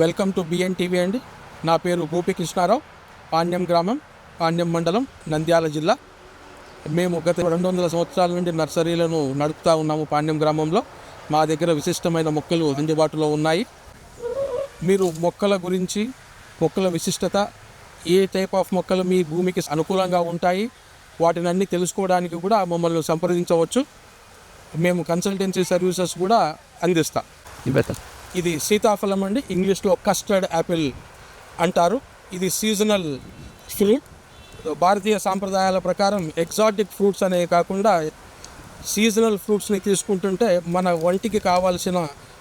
Welcome to B N TV అండి. నా పేరు గోపి కృష్ణారావు. పాండ్యం గ్రామం పాండ్యం మండలం నంద్యాల జిల్లా. మేము గత రెండు వందల సంవత్సరాల నుండి నర్సరీలను నడుపుతూ ఉన్నాము పాండ్యం గ్రామంలో. మా దగ్గర విశిష్టమైన మొక్కలు అందుబాటులో ఉన్నాయి. మీరు మొక్కల గురించి మొక్కల విశిష్టత ఏ టైప్ ఆఫ్ మొక్కలు మీ భూమికి అనుకూలంగా ఉంటాయి వాటిని అన్ని తెలుసుకోవడానికి కూడా మమ్మల్ని సంప్రదించవచ్చు. మేము కన్సల్టెన్సీ సర్వీసెస్ కూడా అందిస్తాం. ఇది సీతాఫలం అండి. ఇంగ్లీష్లో కస్టర్డ్ యాపిల్ అంటారు. ఇది సీజనల్ ఫ్రూట్ భారతీయ సాంప్రదాయాల ప్రకారం ఎగ్జాటిక్ ఫ్రూట్స్ అనేవి కాకుండా సీజనల్ ఫ్రూట్స్ని తీసుకుంటుంటే మన ఒంటికి కావాల్సిన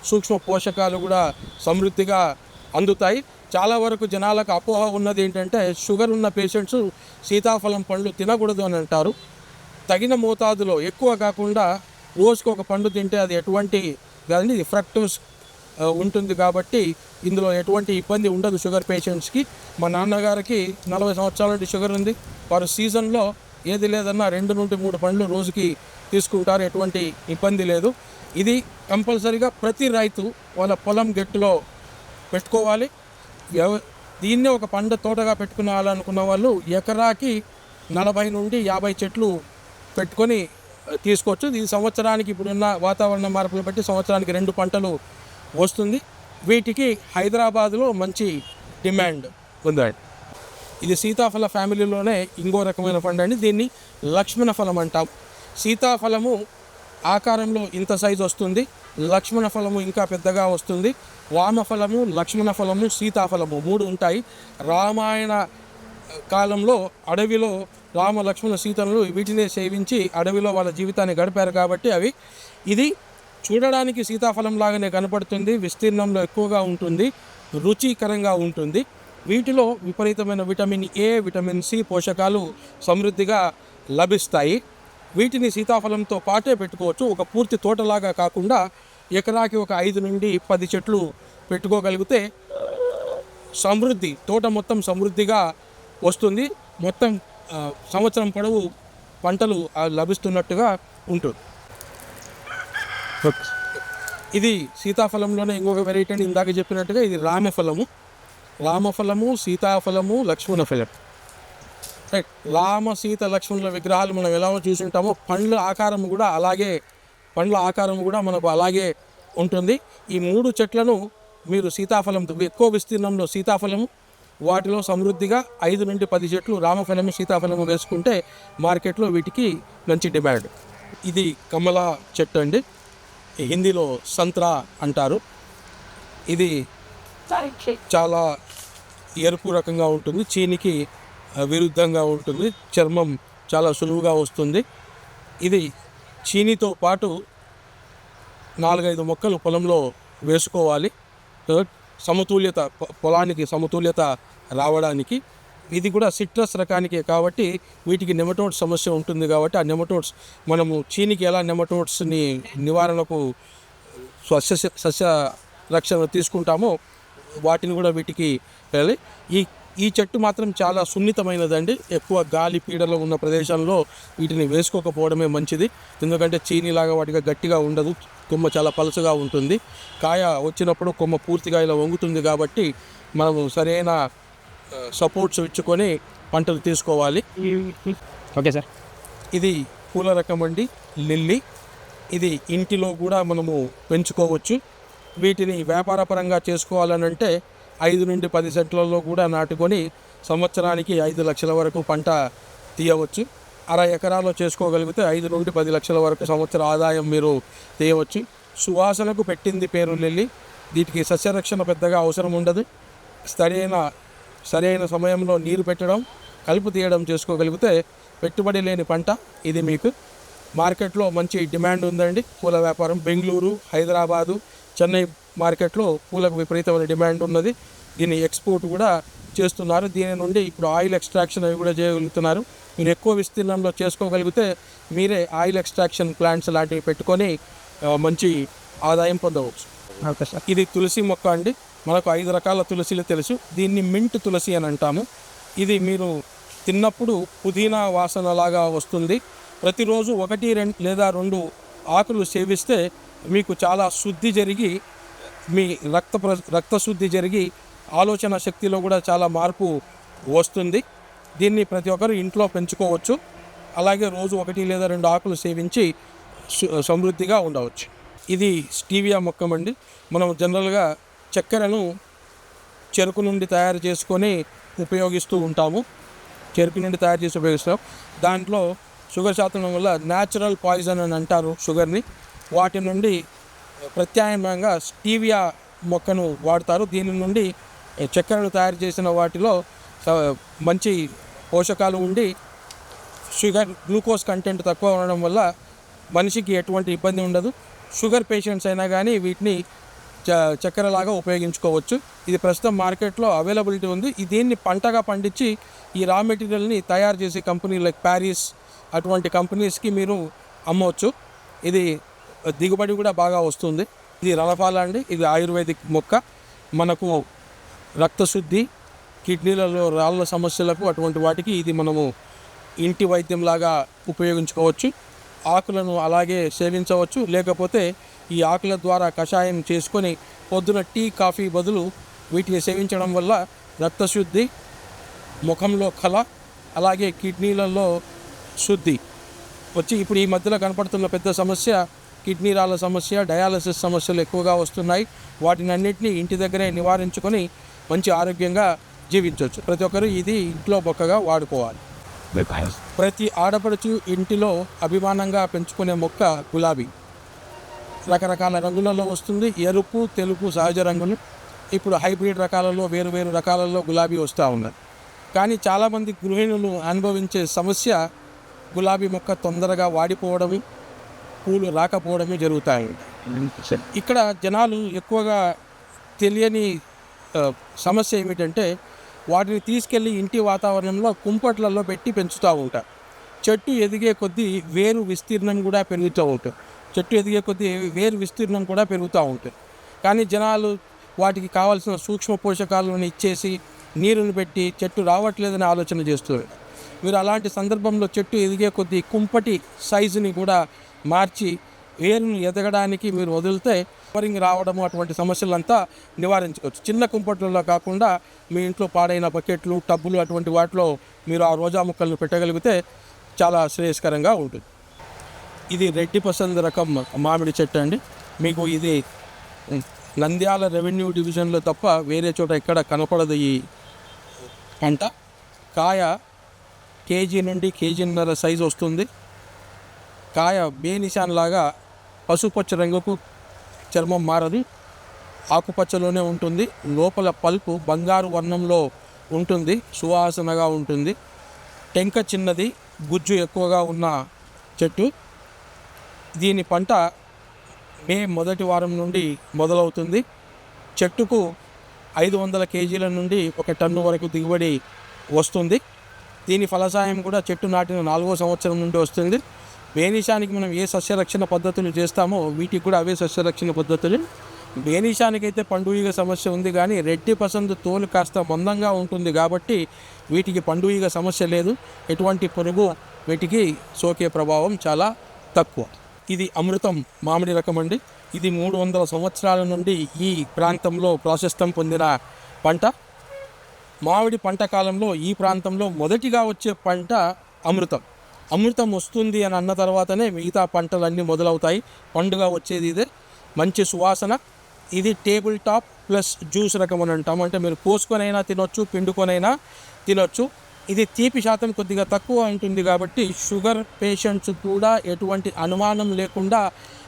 సూక్ష్మ పోషకాలు కూడా సమృద్ధిగా అందుతాయి. చాలా వరకు జనాలకు అపోహ ఉన్నది ఏంటంటే షుగర్ ఉన్న పేషెంట్స్ సీతాఫలం పండ్లు తినకూడదు అని అంటారు. తగిన మోతాదులో ఎక్కువ కాకుండా రోజుకు ఒక పండు తింటే అది ఎటువంటి కాదండి ఇది ఫ్రక్టోస్ ఉంటుంది కాబట్టి ఇందులో ఎటువంటి ఇబ్బంది ఉండదు షుగర్ పేషెంట్స్కి. మా నాన్నగారికి నలభై సంవత్సరాల నుండి షుగర్ ఉంది. వారు సీజన్లో ఏది లేదన్నా రెండు నుండి మూడు పండ్లు రోజుకి తీసుకుంటారు. ఎటువంటి ఇబ్బంది లేదు. ఇది కంపల్సరీగా ప్రతి రైతు వాళ్ళ పొలం గట్టులో పెట్టుకోవాలి. ఎవ- దీన్నే ఒక పంట తోటగా పెట్టుకోవాలనుకున్న వాళ్ళు ఎకరాకి నలభై నుండి యాభై చెట్లు పెట్టుకొని తీసుకోవచ్చు. ఇది సంవత్సరానికి ఇప్పుడున్న వాతావరణ మార్పులు బట్టి సంవత్సరానికి రెండు పంటలు వస్తుంది. వీటికి హైదరాబాద్లో మంచి డిమాండ్ ఉందండి ఇది సీతాఫల ఫ్యామిలీలోనే ఇంకో రకమైన పండు అండి. దీన్ని లక్ష్మణ ఫలం అంటాం. సీతాఫలము ఆకారంలో ఇంత సైజు వస్తుంది. లక్ష్మణ ఫలము ఇంకా పెద్దగా వస్తుంది. వామఫలము లక్ష్మణ ఫలము సీతాఫలము మూడు ఉంటాయి. రామాయణ కాలంలో అడవిలో రామ లక్ష్మణ సీతలు వీటినే సేవించి అడవిలో వాళ్ళ జీవితాన్ని గడిపారు కాబట్టి అవి. ఇది చూడడానికి సీతాఫలం లాగానే కనపడుతుంది విస్తీర్ణంలో ఎక్కువగా ఉంటుంది రుచికరంగా ఉంటుంది. వీటిలో విపరీతమైన విటమిన్ ఏ విటమిన్ సి పోషకాలు సమృద్ధిగా లభిస్తాయి. వీటిని సీతాఫలంతో పాటే పెట్టుకోవచ్చు. ఒక పూర్తి తోటలాగా కాకుండా ఎకరాకి ఒక ఐదు నుండి పది చెట్లు పెట్టుకోగలిగితే సమృద్ధి తోట మొత్తం సమృద్ధిగా వస్తుంది. మొత్తం సంవత్సరం పొడవు పంటలు లభిస్తున్నట్టుగా ఉంటుంది. ఇది సీతాఫలంలోనే ఇంకొక వెరైటీ అని ఇందాక చెప్పినట్టుగా ఇది రామఫలము. రామఫలము సీతాఫలము లక్ష్మణ ఫలం. రైట్ రామ సీత లక్ష్మణుల విగ్రహాలు మనం ఎలా చూసుంటామో పండ్ల ఆకారం కూడా అలాగే పండ్ల ఆకారం కూడా మనకు అలాగే ఉంటుంది. ఈ మూడు చెట్లను మీరు సీతాఫలం ఎక్కువ విస్తీర్ణంలో సీతాఫలము వాటిలో సమృద్ధిగా ఐదు నుండి పది చెట్లు రామఫలము సీతాఫలము వేసుకుంటే మార్కెట్లో వీటికి మంచి డిమాండ్. ఇది కమల చెట్టు అండి. హిందీలో సంత్రా అంటారు. ఇది చాలా ఎరుపు రకంగా ఉంటుంది. చీనికి విరుద్ధంగా ఉంటుంది. చర్మం చాలా సులువుగా వస్తుంది. ఇది చీనితో పాటు నాలుగైదు మొక్కలు పొలంలో వేసుకోవాలి. సమతుల్యత పొలానికి సమతుల్యత రావడానికి ఇది కూడా సిట్రస్ రకానికే కాబట్టి వీటికి నెమటోడ్స్ సమస్య ఉంటుంది కాబట్టి ఆ నెమటోడ్స్ మనము చీనికి ఎలా నెమటోడ్స్ని నివారణకు సస్య సస్య రక్షణ తీసుకుంటామో వాటిని కూడా వీటికి వెళ్ళాలి ఈ ఈ చెట్టు మాత్రం చాలా సున్నితమైనదండి. ఎక్కువ గాలి పీడలో ఉన్న ప్రదేశంలో వీటిని వేసుకోకపోవడమే మంచిది. ఎందుకంటే చీనిలాగా వాటిగా గట్టిగా ఉండదు. కొమ్మ చాలా పలుచగా ఉంటుంది. కాయ వచ్చినప్పుడు కొమ్మ పూర్తిగా ఇలా వంగుతుంది కాబట్టి మనము సరైన సపోర్ట్స్ ఇచ్చుకొని పంటలు తీసుకోవాలి. Okay sir. ఇది పూల రకం అండి లిల్లీ. ఇది ఇంటిలో కూడా మనము పెంచుకోవచ్చు. వీటిని వ్యాపారపరంగా చేసుకోవాలనంటే ఐదు నుండి పది సెంట్లలో కూడా నాటుకొని సంవత్సరానికి ఐదు లక్షల వరకు పంట తీయవచ్చు. అర ఎకరాలో చేసుకోగలిగితే ఐదు నుండి పది లక్షల వరకు సంవత్సర ఆదాయం మీరు తీయవచ్చు. సువాసనకు పెట్టింది పేరు లిల్లీ. వీటికి సస్యరక్షణ పెద్దగా అవసరం ఉండదు. సరైన సరైన సమయంలో నీరు పెట్టడం కలుపు తీయడం చేసుకోగలిగితే పెట్టుబడి లేని పంట. ఇది మీకు మార్కెట్లో మంచి డిమాండ్ ఉందండి. పూల వ్యాపారం బెంగళూరు హైదరాబాదు చెన్నై మార్కెట్లో పూలకు విపరీతమైన డిమాండ్ ఉన్నది. దీన్ని ఎక్స్పోర్ట్ కూడా చేస్తున్నారు. దీని నుండి ఇప్పుడు ఆయిల్ ఎక్స్ట్రాక్షన్ అవి కూడా చేయగలుగుతున్నారు. మీరు ఎక్కువ విస్తీర్ణంలో చేసుకోగలిగితే మీరే ఆయిల్ ఎక్స్ట్రాక్షన్ ప్లాంట్స్ లాంటివి పెట్టుకొని మంచి ఆదాయం పొందవచ్చు. ఇది తులసి మొక్క అండి. మనకు ఐదు రకాల తులసిలు తెలుసు. దీన్ని మింట్ తులసి అని అంటాము. ఇది మీరు తిన్నప్పుడు పుదీనా వాసన లాగా వస్తుంది. ప్రతిరోజు ఒకటి రెండు లేదా రెండు ఆకులు సేవిస్తే మీకు చాలా శుద్ధి జరిగి మీ రక్త ప్ర రక్తశుద్ధి జరిగి ఆలోచన శక్తిలో కూడా చాలా మార్పు వస్తుంది. దీన్ని ప్రతి ఒక్కరు ఇంట్లో పెంచుకోవచ్చు. అలాగే రోజు ఒకటి లేదా రెండు ఆకులు సేవించి సమృద్ధిగా ఉండవచ్చు. ఇది స్టీవియా మొక్కమండి. మనం జనరల్గా చక్కెరను చెరుకు నుండి తయారు చేసుకొని ఉపయోగిస్తూ ఉంటాము. చెరుకు నుండి తయారు చేసి ఉపయోగిస్తాం. దాంట్లో షుగర్ శాతం వల్ల న్యాచురల్ పాయిజన్ అని అంటారు షుగర్ని. వాటి నుండి ప్రత్యామ్నాయంగా స్టీవియా మొక్కను వాడతారు. దీని నుండి చక్కెరను తయారు చేసిన వాటిలో మంచి పోషకాలు ఉండి షుగర్ గ్లూకోజ్ కంటెంట్ తక్కువ ఉండడం వల్ల మనిషికి ఎటువంటి ఇబ్బంది ఉండదు. షుగర్ పేషెంట్స్ అయినా కానీ వీటిని చక్కెరలాగా ఉపయోగించుకోవచ్చు. ఇది ప్రస్తుతం మార్కెట్లో అవైలబిలిటీ ఉంది. దీన్ని పంటగా పండించి ఈ రా మెటీరియల్ని తయారు చేసే కంపెనీ లైక్ ప్యారిస్ అటువంటి కంపెనీస్కి మీరు అమ్మవచ్చు. ఇది దిగుబడి కూడా బాగా వస్తుంది. ఇది రలఫాల అండి. ఇది ఆయుర్వేదిక్ మొక్క. మనకు రక్తశుద్ధి కిడ్నీలలో రాళ్ళ సమస్యలకు అటువంటి వాటికి ఇది మనము ఇంటి వైద్యంలాగా ఉపయోగించుకోవచ్చు. ఆకులను అలాగే సేవించవచ్చు. లేకపోతే ఈ ఆకుల ద్వారా కషాయం చేసుకొని పొద్దున టీ కాఫీ బదులు వీటిని సేవించడం వల్ల రక్తశుద్ధి ముఖంలో కళ అలాగే కిడ్నీలలో శుద్ధి వచ్చి ఇప్పుడు ఈ మధ్యలో కనపడుతున్న పెద్ద సమస్య కిడ్నీ రాళ్ళ సమస్య డయాలసిస్ సమస్యలు ఎక్కువగా వస్తున్నాయి. వాటిని అన్నింటినీ ఇంటి దగ్గరే నివారించుకొని మంచి ఆరోగ్యంగా జీవించవచ్చు ప్రతి ఒక్కరు ఇది ఇంట్లో మొక్కగా వాడుకోవాలి. ప్రతి ఆడపడుచు ఇంటిలో అభిమానంగా పెంచుకునే మొక్క గులాబీ. రకరకాల రంగులలో వస్తుంది. ఎరుపు తెలుపు సహజ రంగులు. ఇప్పుడు హైబ్రిడ్ రకాలలో వేరు వేరు రకాలలో గులాబీ వస్తూ ఉన్నది. కానీ చాలామంది గృహిణులు అనుభవించే సమస్య గులాబీ మొక్క తొందరగా వాడిపోవడమే పూలు రాకపోవడమే జరుగుతాయి. ఇక్కడ జనాలు ఎక్కువగా తెలియని సమస్య ఏమిటంటే వాటిని తీసుకెళ్ళి ఇంటి వాతావరణంలో కుంపట్లలో పెట్టి పెంచుతూ ఉంటారు. చెట్టు ఎదిగే కొద్దీ వేరు విస్తీర్ణం కూడా పెరుగుతూ ఉంటుంది. చెట్టు ఎదిగే కొద్దీ వేరు విస్తీర్ణం కూడా పెరుగుతూ ఉంటుంది. కానీ జనాలు వాటికి కావాల్సిన సూక్ష్మ పోషకాలను ఇచ్చేసి నీరుని పెట్టి చెట్టు రావట్లేదని ఆలోచన చేస్తున్నారు. మీరు అలాంటి సందర్భంలో చెట్టు ఎదిగే కొద్దీ కుంపటి సైజుని కూడా మార్చి వేరును ఎదగడానికి మీరు వదిలితే కవరింగ్ రావడము అటువంటి సమస్యలంతా నివారించుకోవచ్చు చిన్న కుంపట్లలో కాకుండా మీ ఇంట్లో పాడైన బకెట్లు టబ్బులు అటువంటి వాటిలో మీరు ఆ రోజా మొక్కలను పెట్టగలిగితే చాలా శ్రేయస్కరంగా ఉంటుంది. ఇది రెడ్డి పసంద రకం మామిడి చెట్టు అండి. మీకు ఇది నంద్యాల రెవెన్యూ డివిజన్లో తప్ప వేరే చోట ఎక్కడ కనపడదు ఈ పంట. కాయ కేజీ నుండి కేజీన్నర సైజు వస్తుంది. కాయ బేనిషాన్ లాగా పసుపచ్చ రంగుకు చర్మం మారదు. ఆకుపచ్చలోనే ఉంటుంది. లోపల పల్పు బంగారు వర్ణంలో ఉంటుంది. సువాసనగా ఉంటుంది. టెంక చిన్నది గుజ్జు ఎక్కువగా ఉన్న చెట్టు. దీని పంట మే మొదటి వారం నుండి మొదలవుతుంది. చెట్టుకు ఐదు వందల కేజీల నుండి ఒక టన్ను వరకు దిగుబడి వస్తుంది. దీని ఫలసాయం కూడా చెట్టు నాటిన నాలుగో సంవత్సరం నుండి వస్తుంది. బేనిషానికి మనం ఏ సస్యరక్షణ పద్ధతులు చేస్తామో వీటికి కూడా అవే సస్యరక్షణ పద్ధతులు. బేనిషానికైతే పండుగ సమస్య ఉంది కానీ రెడ్డి పసందు తోలు కాస్త మందంగా ఉంటుంది కాబట్టి వీటికి పండుగ సమస్య లేదు. ఎటువంటి పురుగు వీటికి సోకే ప్రభావం చాలా తక్కువ. ఇది అమృతం మామిడి రకం అండి. ఇది మూడు వందల సంవత్సరాల నుండి ఈ ప్రాంతంలో ప్రాశస్తం పొందిన పంట. మామిడి పంట కాలంలో ఈ ప్రాంతంలో మొదటిగా వచ్చే పంట అమృతం. అమృతం వస్తుంది అని అన్న తర్వాతనే మిగతా పంటలన్నీ మొదలవుతాయి. పండుగ వచ్చేది ఇదే. మంచి సువాసన. ఇది టేబుల్ టాప్ ప్లస్ జ్యూస్ రకం అని అంటాం. అంటే మీరు కోసుకొనైనా తినొచ్చు పిండుకొనైనా తినొచ్చు. ఇది తీపి శాతం కొద్దిగా తక్కువ ఉంటుంది కాబట్టి షుగర్ పేషెంట్స్ కూడా ఎటువంటి అనుమానం లేకుండా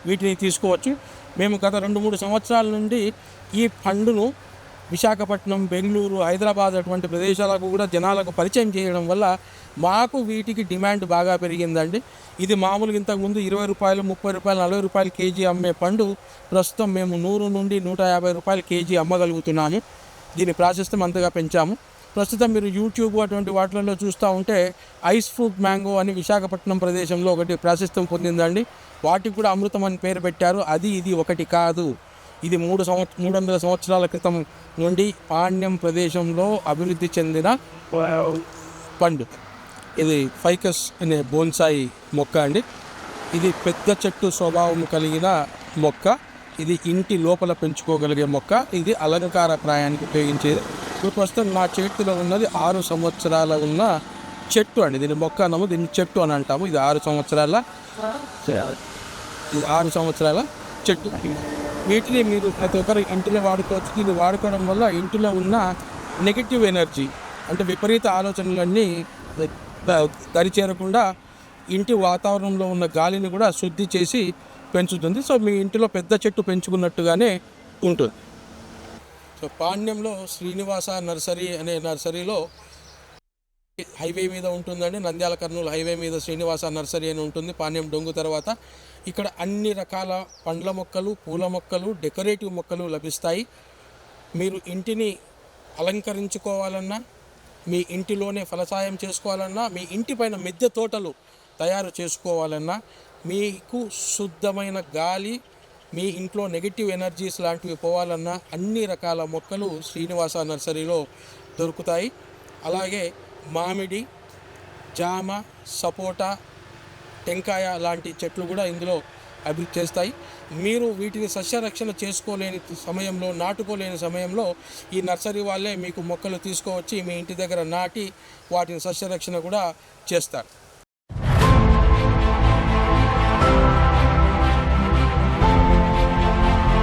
వీటిని తీసుకోవచ్చు. మేము గత రెండు మూడు సంవత్సరాల నుండి ఈ పండును విశాఖపట్నం బెంగళూరు హైదరాబాద్ అటువంటి ప్రదేశాలకు కూడా జనాలకు పరిచయం చేయడం వల్ల మాకు వీటికి డిమాండ్ బాగా పెరిగిందండి. ఇది మామూలుగా ఇంతకుముందు ఇరవై రూపాయలు ముప్పై రూపాయలు నలభై రూపాయలు కేజీ అమ్మే పండు ప్రస్తుతం మేము నూరు నుండి నూట యాభై రూపాయలు కేజీ అమ్మగలుగుతున్నాము. దీని ప్రాశస్తం అంతగా పెంచాము. ప్రస్తుతం మీరు యూట్యూబ్ అటువంటి వాటిల్లో చూస్తూ ఉంటే ఐస్ ఫ్రూట్ మ్యాంగో అని విశాఖపట్నం ప్రదేశంలో ఒకటి ప్రాశస్త్యం పొందిందండి. వాటికి కూడా అమృతం అని పేరు పెట్టారు. అది ఇది ఒకటి కాదు. ఇది మూడు సంవత్ మూడు వందల సంవత్సరాల క్రితం నుండి పాండ్యం ప్రదేశంలో అభివృద్ధి చెందిన పండు. ఇది ఫైకస్ అనే బోన్సాయి మొక్క అండి. ఇది పెద్ద చెట్టు స్వభావం కలిగిన మొక్క. ఇది ఇంటి లోపల పెంచుకోగలిగే మొక్క. ఇది అలంకార ప్రాయానికి ఉపయోగించేది ప్రస్తుతం నా చేతిలో ఉన్నది ఆరు సంవత్సరాల ఉన్న చెట్టు అండి. దీని మొక్క అన్నాము దీన్ని చెట్టు అని అంటాము. ఇది ఆరు సంవత్సరాల ఆరు సంవత్సరాల చెట్టు. వీటిని మీరు ప్రతి ఒక్కరు ఇంటిలో వాడుకోవచ్చు. ఇది వాడుకోవడం వల్ల ఇంటిలో ఉన్న నెగిటివ్ ఎనర్జీ అంటే విపరీత ఆలోచనలన్నీ దరి చేరకుండా ఇంటి వాతావరణంలో ఉన్న గాలిని కూడా శుద్ధి చేసి పెంచుతుంది. సో మీ ఇంటిలో పెద్ద చెట్టు పెంచుకున్నట్టుగానే ఉంటుంది. సో పాణ్యంలో శ్రీనివాస నర్సరీ అనే నర్సరీలో హైవే మీద ఉంటుందండి. నంద్యాల కర్నూలు హైవే మీద శ్రీనివాస నర్సరీ అని ఉంటుంది. పాణ్యం డొంగు తర్వాత ఇక్కడ అన్ని రకాల పండ్ల మొక్కలు పూల మొక్కలు డెకరేటివ్ మొక్కలు లభిస్తాయి. మీరు ఇంటిని అలంకరించుకోవాలన్నా మీ ఇంటిలోనే ఫలసాయం చేసుకోవాలన్నా మీ ఇంటి పైన మిద్దె తోటలు తయారు చేసుకోవాలన్నా మీకు శుద్ధమైన గాలి మీ ఇంట్లో నెగిటివ్ ఎనర్జీస్ లాంటివి పోవాలన్నా అన్ని రకాల మొక్కలు శ్రీనివాస నర్సరీలో దొరుకుతాయి. అలాగే మామిడి జామ సపోటా టెంకాయ లాంటి చెట్లు కూడా ఇందులో అభివృద్ధి చేస్తాయి. మీరు వీటిని సస్యరక్షణ చేసుకోలేని సమయంలో నాటుకోలేని సమయంలో ఈ నర్సరీ వాళ్ళే మీకు మొక్కలు తీసుకువచ్చి మీ ఇంటి దగ్గర నాటి వాటిని సస్యరక్షణ కూడా చేస్తారు.